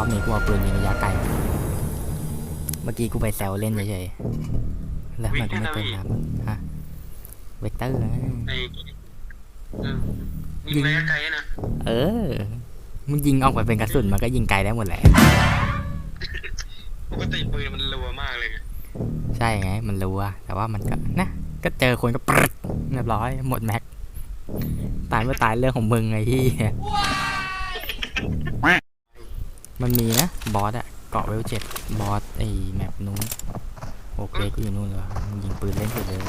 รอบนี้กูเอาปืนยิงระยะไกลมาเมื่อกี้กูไปแซวเล่นเฉยๆ แล้วทำมันกูไม่เติมน้ำฮะ เวกเตอร์นะในเออยิงระยะไกลนะ เออมึงยิงออกไปเป็นกระสุนมันก็ยิงไกลได้หมดแหละ ปกติปืนมันรัวมากเลยไงใช่ไง มันรู้อะแต่ว่ามันก็นะ ก็เจอคนก็ปรึ๊ดเรียบร้อย หมดแม็ก ตายเมื่อตายเรื่องของมึงไงที่ มันมีนะ บอสอะเกาะเวลเจ็ดบอสไอ้แมปนู้นโอเคกูอยู่นู่นเลยวะมึงยิงปืนเล่นสุดเลย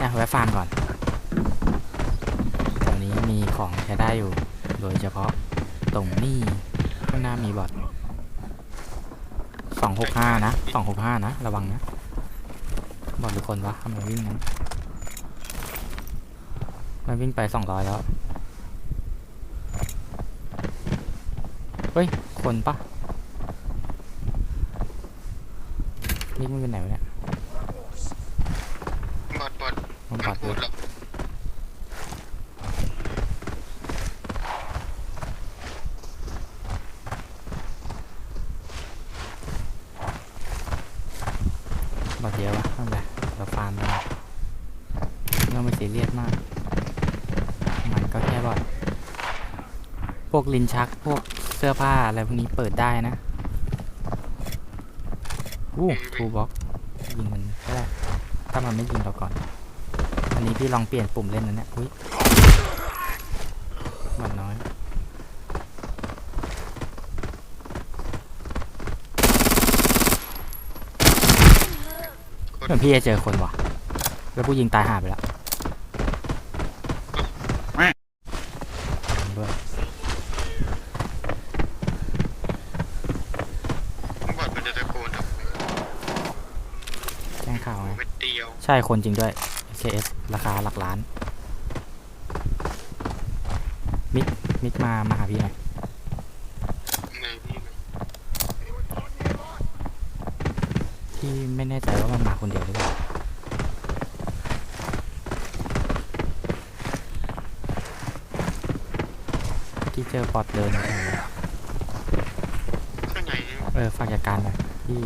นะแวะฟาร์มก่อนแถวนี้มีของใช้ได้อยู่ โดยเฉพาะตรงนี้ข้างหน้ามีบอทสองหกห้านะสองหกห้านะ ระวังนะ บอทหรือคนวะทำไมวิ่งนั้นมันวิ่งไปสองร้อยแล้ว เฮ้ย คนปะนี่มันเป็นไหนวะเนี่ยบอดบอดมันบอดพูเลดยหรอกบอดเยอะวะไม่เป็นไรเราฟาร์มไปไม่ต้องไปซีเรียสมาก มันก็แค่บอดพวกลิ้นชัก พวกเสื้อผ้าอะไรพวกนี้เปิดได้นะอู้ทูบ็อกยิงมันก็ได้ถ้ามันไม่ยิงเราก่อน อันนี้พี่ลองเปลี่ยนปุ่มเล่นนะเนี่ยอุ้ยบอดน้อย เหมือนพี่จะเจอคนว่ะ แล้วผู้ยิงตายหาไปแล้วด้วย บอดมันจะตะโกนแบบ แจ้ง ข่าวไง เม็ดเดียวใช่คนจริงด้วย KS ราคาหลักล้าน มิก มิกมา มาหาพี่หน่อย ไงพี่พี่ไม่แน่ใจว่ามันมาคนเดียวหรือเปล่า ที่เจอปอดเดินอยู่ตรงนี้ข้างในเออฝากจัดการหน่อยพี่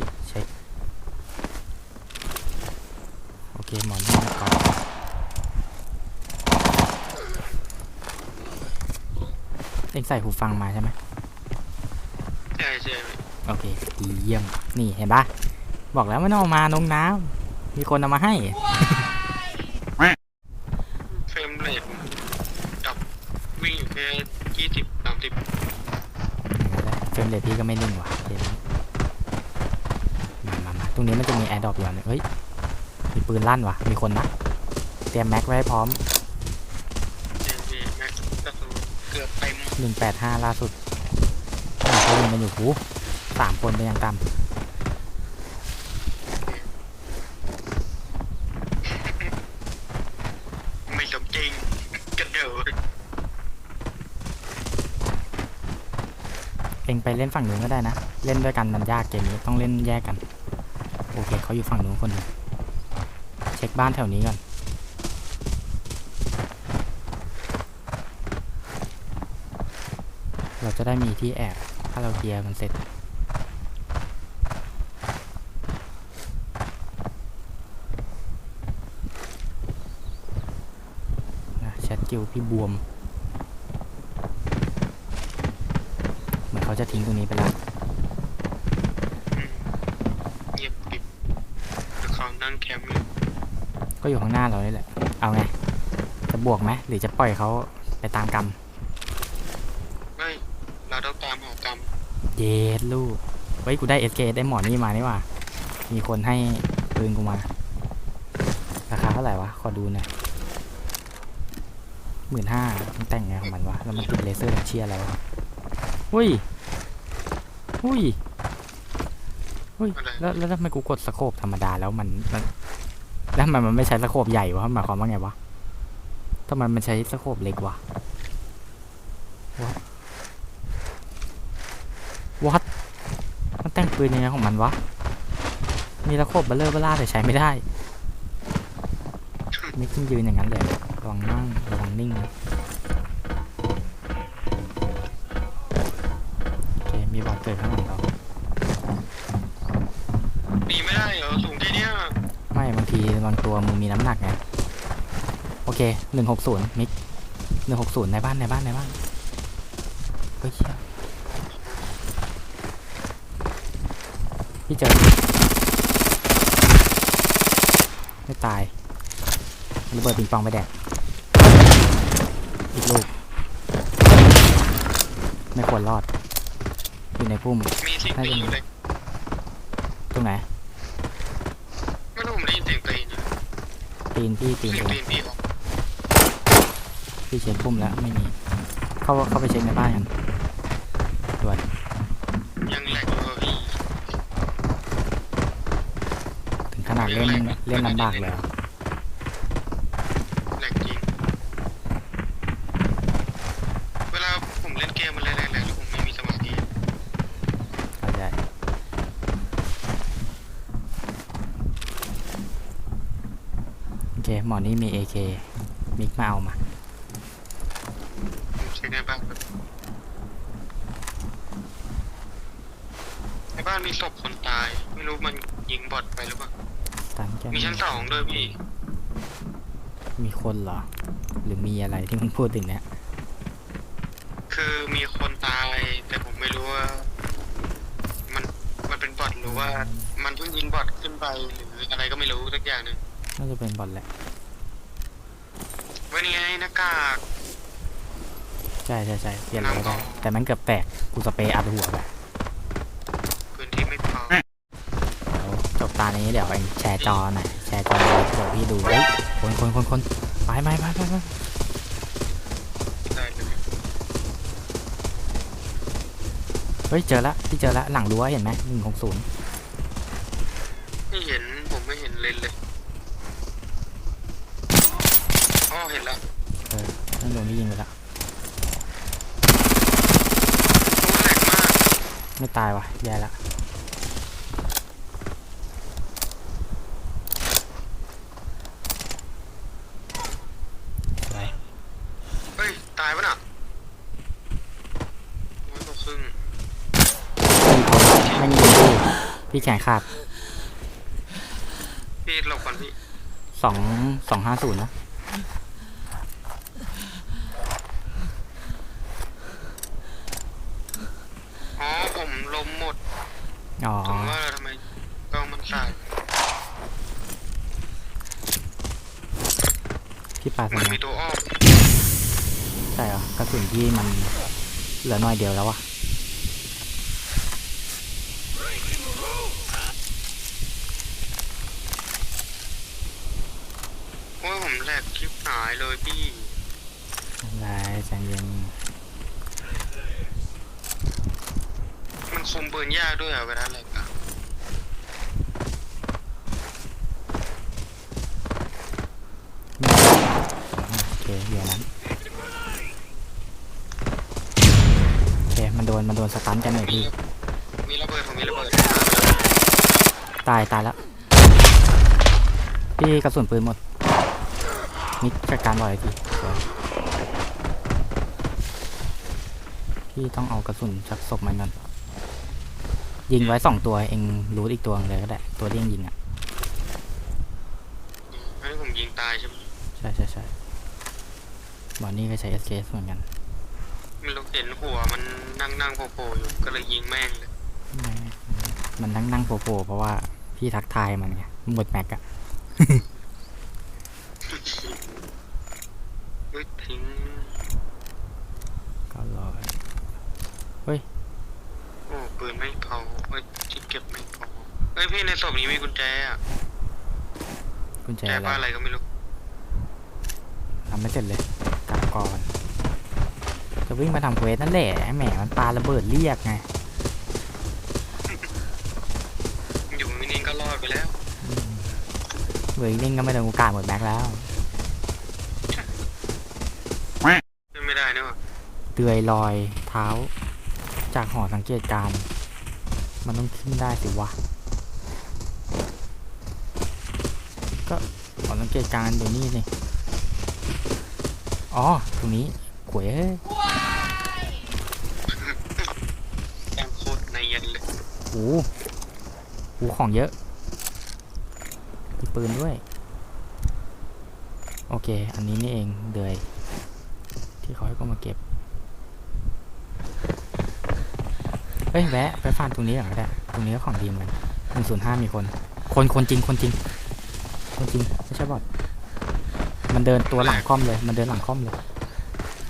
เช็คโอเคหมอนนี่ก่อนเอ็งใส่หูฟังมาใช่ไหมใช่ใช่โอเคดีเยี่ยม นี่เห็นปะบอกแล้วไม่ต้องเอามาลงน้ำมีคนเอามาให้เฟรมเรทดับวิ่งอยู่แค่ยี่สิบสามสิบเฟรมเรทพี่ก็ไม่นิ่งว่ะเดี๋ยวนี้มามามาตรงนี้มันจะมีแอร์ดรอปอยู่อันหนึงเฮ้ยมีปื นลั่นว่ะมีคนนะเตรียมแม็กไว้ให้พร้อมเจนจีแม็กกระสุนเกือบเต็มหนึ่งแปดห้าล่าสุดเขายิงกันอยู่หูสามคนเป็นยังต่ไม่สมจริงกระโดดำเองไปเล่นฝั่งนู้นก็ได้นะ เล่นด้วยกันมันยากเกมนี้ต้องเล่นแยกกัน โอเคเขาอยู่ฝั่งนู้นคนหนึง เช็คบ้านแถวนี้ก่อน เราจะได้มีที่แอบ ถ้าเราเคลียร์มันเสร็จ นะแชทกิวพี่บวม เหมือนเขาจะทิ้งตรงนี้ไปแล้ว อืมเงียบกริบแล้วเขานั่งแคมป์อยู่ ก็อยู่ข้างหน้าเรานี่แหละ เอาไง จะบวกไหมหรือจะปล่อยเขาไปตามกรรม ไม่ เราต้องตามหากรรมเย็ดลูกเฮ้ยกูได้ SK ได้หมอนนี่มานี่หว่า มีคนให้ปืนกูมา ราคาเท่าไหร่วะ ขอดูหน่อยหมื่นห้ามันแต่งไงของมันวะ แล้วมันติดเลเซอร์เชียอะไรวะหุ้ยหุ้ยหุ้ยอะไรแล้วแล้วทำไมกูกดสโคปธรรมดาแล้วมันมัน แล้วทำไมมันไม่ใช้สโคปใหญ่วะหมายความว่าไงวะทำไมมันใช้สโคปเล็กวะ What มันแต่งปืนยังไงของมันวะ มีสโคปเบลเลอร์เบล่าแต่ใช้ไม่ได้ไม่ขึ้นยืนอย่างนั้นเลยระวังนั่งระวังนิ่งนะโอเคมีมีบอลเกิดข้างหลังเรา หนีไม่ได้เหรอสูงแค่เนี้ย ไม่บางทีบางตัวมึงมีน้ำหนักไง โอ เคหนึ่งหกศูนย์มิกหนึ่งหกศูนย์ในบ้านในบ้านในบ้านเฮ้ยเชี่ยพี่เจอไม่ตายระเบิดปิงปองไปแดกอีกลูก ไม่ควรรอด อยู่ในพุ่มมีเสียงตีนอยู่เลยตรงไหนไม่รู้ผมได้ยินเสียงตีนนะตีนพี่ตีนเสียงตัวตีนพี่ออก พี่เช็คพุ่มแล้วไม่มี เข้าเข้าไปเช็คในบ้านกันด่วนยังแหลกอยู่อะพี่ถึงขนาดเล่นเล่นลำบากเลยเหรอแหลกจริง เวลาผมเล่นเกมมันแหลกๆแล้วผมไม่มีสมาธิเข้าใจโอเคหมอนี่มี AK มิกมาเอามาผม เช็คในบ้านแบบในบ้านมีศพคนตาย ไม่รู้มันยิงบอทไปหรือเปล่าตันแก้มีชั้นสองด้วยพี่มีคนเหรอ หรือมีอะไรที่มึงพูดถึงเนี่ย คือมีคนตาย แต่ผมไม่รู้ว่า มันมันเป็นบอทหรือว่า มันเพิ่งยิงบอทขึ้นไปหรืออะไรก็ไม่รู้สักอย่างหนึ่งน่าจะเป็นบอลแหละวันนี้ไงหน้ากาก ใช่ใช่ใช่เปลี่ยนเลยก็น้ำต่ได้อแต่มันเกือบแตกกูสเปรย์อัดหัวไปพื้นที่ไม่พอเดี๋ยวจบตานี้เดี๋ยวเองแชร์จอหน่อยแชร์จอเดี๋ยวพี่ดูเฮ้ยคนคนคนคนไปไปไปไปไปได้เลยเฮ้ยเจอละพี่เจอละหลังรั้วเห็นไหมหนึ่งหกศูนย์ ไม่เห็นผมไม่เห็นเลนเลยอ๋อเห็นแล้ว นั่นโดนพี่ยิงไปแล้ว ตัวแหลกมาก ไม่ ตายวะแย่ละไปเฮ้ย ตายปะน่ะร้อยกว่าครึ่งไม่มีคนพี่พี่แข่งขาดพี่หลบก่อนพี่สองสองห้าศูนย์นะ อ๋อผมลมหมด อ๋อ ผมว่าทำไมกล้องมันสาย พี่ปาสมันมัมีตัวอ้อมใช่เหรอกระสุนพี่มันเหลือน้อยเดียวแล้ววะโอ้ยผมแหลกคลิปหายเลยพี่ อะไรใจเย็นมันคุมปืนยากด้วยเหรอะเวลาแหลกอะ โอ เคเดี๋ยวนั้นโอเคมันโดนมันโดนสตันกันหน่อยมีพี่มีระเบิดผมมีระเบิดตายตายแล้วพี่กระสุนปืนหมดมิกจัดการบ่อยทีสวยพี่ต้องเอากระสุนจากศพมันก่อนยิงไว้สองตัวเองรู้อีกตัวหนึ่งเลยก็ได้ตัวที่เองยิงอะอันนี้ผมยิงตายใช่ไหมใช่ใช่ใช่ บอนนี่ก็ใช้ SKS เหมือนกันไม่รู้เห็นหัวมันนั่งนั่งๆโผล่ๆอยู่ก็เลยยิงแม่งเลยไม่มันนั่งนั่งโผล่ๆเพราะว่าพี่ทักทายมันไงหมดแม็กอะเฮ้ยทิ้งก็รอยโอ้ปืนไม่พอเฮ้ยที่เก็บไม่พอเฮ้ยพี่ในศพนี้มีกุญแจอะกุญแจแจอะไรบ้านอะไรก็ไม่รู้ทำไม่เสร็จเลย กลับก่อน จะวิ่งมาทำเควสนั่นแหละแหมมันปาระเบิดเรียกไงอยู่นิ่งๆก็รอดไปแล้วเวอร์นิ่งก็ไม่โดนกูกาดหมดแม็กแล้วไม่ได้นี่หว่าเดือยลอยเท้า จากหอสังเกตการณ์มันต้องขึ้นได้สิวะก็หอสังเกตการณ์อยู่นี่นี่ อ๋อ ตรงนี้ขวยเอ้ยแอมโคตรโอ้โหของเยอะมีปืนด้วย โอเค อันนี้นี่เองเดยที่เขาให้ก็มาเก็บ เฮ้ย แวะ ไปฟาร์มตรงนี้ก่อนก็ได้ ตรงนี้ก็ของดีเหมอนกันหนึ่งศูนย์ห้ามีคน คนคนจริง คนจริง คนจริง ไม่ใช่บอท มันเดินตัวหลังค่อมเลย มันเดินหลังค่อมเลย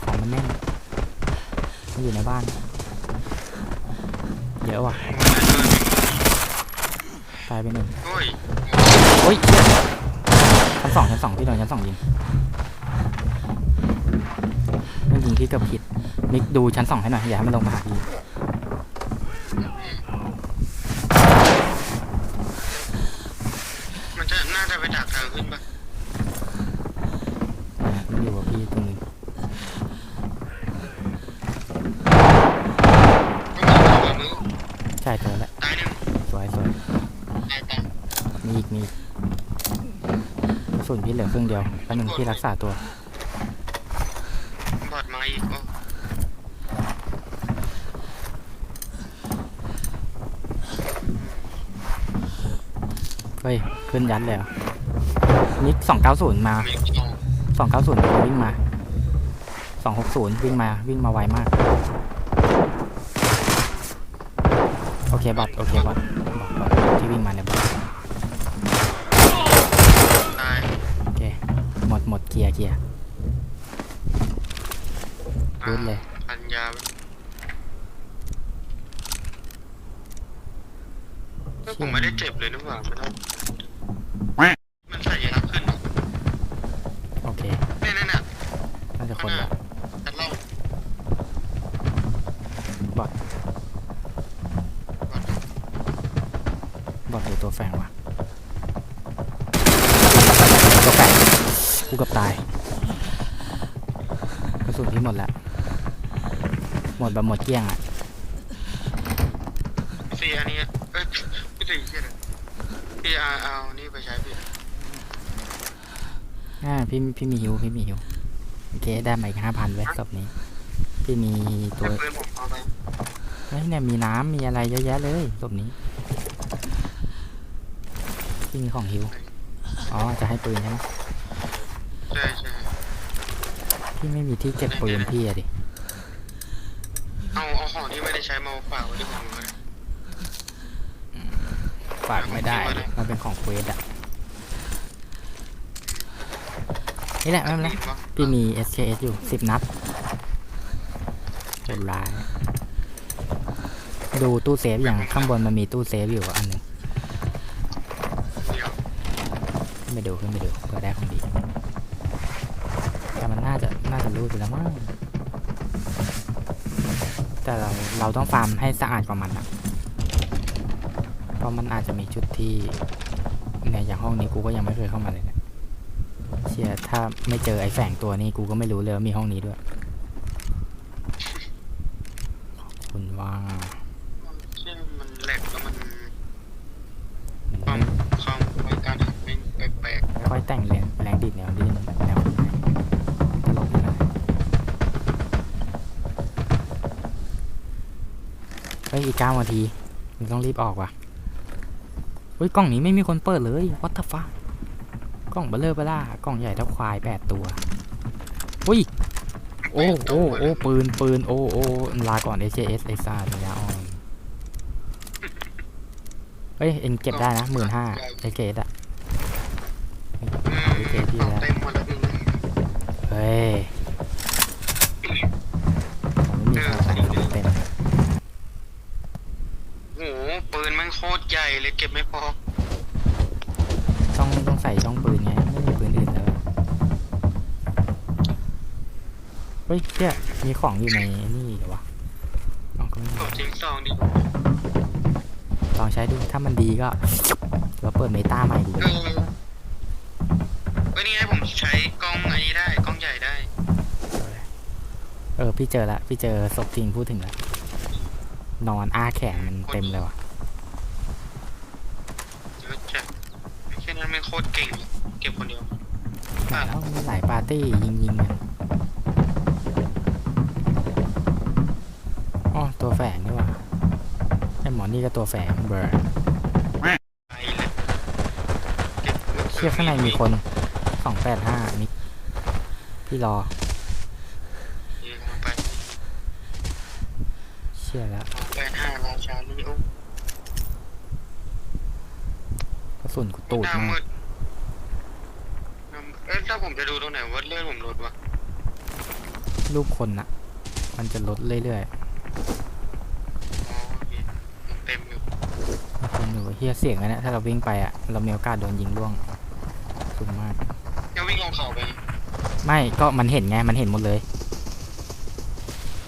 ของมันแน่นมันอยู่ในบ้าน เยอะว่ะตายไปหนึ่งโอ้ยโอ้ยเชี่ยชั้นสองชั้นสองพี่โดนชั้นสองยิงมันยิงที่เกับผิดมิกดูชั้นสองให้หน่อยอย่าให้มันลงมาหาพี่มันจะน่าจะไปดักทางขึ้นปะนะมันอยู่กับพี่ตรงนี้ ต้องมีตัวมือ ใช่ตัวแล้วตายหนึ่งสวยสวยตายตายมีอีกมีอีกกระสุนพี่เหลือครึ่งเดียวแป๊บนึงพี่รักษาตัว บอดมาอีกโอ้เฮ้ยขึ้นยัดเลยเหรอมิกสองเก้าศูนย์มามีสองสองเก้าศูนย์วิ่งมาสองหกศูนย์วิ่งมาวิ่งมาไวมาก โอเคบอทโอเคบอทบอทบอทที่วิ่งมาเนี่ยบอทตายโอเคหมดหมดเกียร์เกียร์พูดเลยพันยาไปเฮ้ยผมไม่ได้เจ็บเลยนึกว่ามันเอามันใส่ยาขึ้นเหรอ โอเค เนี่ยเนี่ยเนี่ย น่าจะคนละ จะเล่า บอท บอทหรือตัวแฝงวะตัวแฝงกูเกับตายกระสุนที่หมดแล้ว หมดแบบหมดเกลี้ยงอะพี่อันนี้เอ้ยพี่สี่เชี่ยเลยพี่เอาเอานี่ไปใช้พี่อ่าพี่พี่มีฮิวพี่มีฮิวโอเคได้มาอีกห้าพันเว้ยศพนี้ พี่มีตัว แต่ปืนผมเอาไป เฮ้ยเนี่ยมีน้ำมีอะไรเยอะแยะเลยศพนี้ พี่มีของฮิว อ๋อ จะให้ปืนใช่ไหมใช่ใช่พี่ไม่มีที่เก็บปืนพี่อะดิ เอาเอาของที่ไม่ได้ใช้มาฝากไว้ที่ผมเลยฝากไม่ได้ดิมันเป็นของเควสอะนี่แหละไม่เป็นไรพี่มี SKS อยู่สิบนัดโหดร้าย ดูตู้เซฟอย่างข้างบนมันมีตู้เซฟอยู่อันหนึ่ง เดี๋ยว ขึ้น ไปดูขึ้นไปดูเผื่อได้ของดี แต่มันน่าจะน่าจะรู้ไปแล้วมั้งแต่เราเราต้องฟาร์มให้สะอาดกว่ามันอะเพราะมันอาจจะมีจุดที่เนี่ยอย่างห้องนี้กูก็ยังไม่เคยเข้ามาเลยเนะเชียถ้าไม่เจอไอ้แฝงตัวนี้กูก็ไม่รู้เลยว่ามีห้องนี้ด้วย ขอบคุณว่า เช่นมันแหลกแล้วมัน มัน ความ ไม่ ความความการหักไม่แปลก ไม่ค่อย แต่งแรงแรงดิดแนวดิ้นแนวไหนตลกนะเฮ้ยอีกเก้านาทีมึงต้องรีบออกว่ะเฮ้ยกล่องนี้ไม่มีคนเปิดเลย what the fuck กล่องเบลเลอร์เบล่ากล่องใหญ่เท่าควายแปดตัวอุ้ยโอ้โอ้โอ้ปืนปืนโอ้โอ้ลาก่อน AJS ไอซ่าปัญญาอ่อนเฮ้ยเอ็งเก็บได้นะหมื่นห้าไอเกตอะ เลยเก็บไม่พอ ต้องต้องใส่ช่องปืนไง ไม่มีปืนอื่นแล้วเฮ้ยเนี่ยมีของอยู่ในนี่เหรอวะเอาก็ไม่ผมรู้ทิ้งซองดิลองใช้ดู ถ้ามันดีก็เราเปิดเมตาใหม่ดูเออเฮ้ยนี่ไงผมใช้กล้องอันนี้ได้กล้องใหญ่ได้ เออ พี่เจอละ พี่เจอศพจริงพูดถึงละนอนอ้าแขนมันเต็มเลยว่ะ เยอะจัดแค่นั้นไม่โคตรเก่งเลยเก็บคนเดียว ไหนแล้วมีหลายปาร์ตี้ยิงยิงๆกันอ๋อตัวแฝงนี่หว่าไอหมอนี่ก็ตัวแฝงเบอร์ไปเลยเก็บลูกเชี่ยข้างในมีคนสองแปดห้ามิพี่รอยิงลงไปเชี่ยแล้วสองแปดห้าราชาลีโอกระสุนกูตูดหน้ามาก มืดหน้ามืดเอ๊ะ ถ้าผมจะดูตรงไหนว่าเลือดผมลดวะรูปคนอะมันจะลดเรื่อยอ๋อโอเคยังเต็มอยู่ๆมีคนอยู่เฮียเสียงอันเนี้ยถ้าเราวิ่งไปอะเรามีโอกาสโดนยิงล่วงสูงมากยังวิ่งลงเขาไป ไม่ก็มันเห็นไง มันเห็นหมดเลย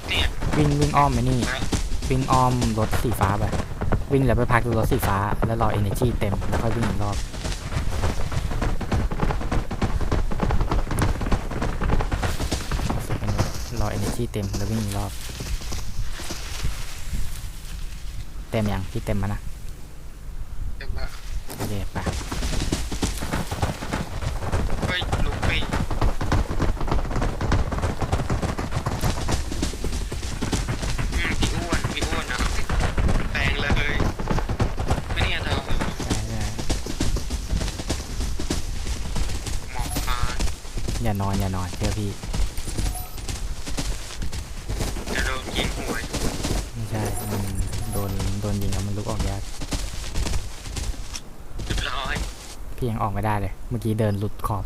เนี่ย วิ่งวิ่งอ้อมไปนี่ วิ่งอ้อมรถสีฟ้าไป วิ่งแล้วไปพักดูรถสีฟ้า แล้วรอ energy เต็ม แล้วค่อยวิ่งอีกรอบ รอ energy เต็มแล้ววิ่งอีกรอบ เต็มยังพี่เต็มมานะเต็มละโอเคไปเฮ้ยลูกพี่อืมพี่อ้วนพี่อ้วนนะแปลงเลย ไม่เนี่ยเธอได้หมอกมาๆอย่านอนอย่านอนเชื่อพี่ ออกไม่ได้เลย เมื่อกี้เดินหลุดขอบ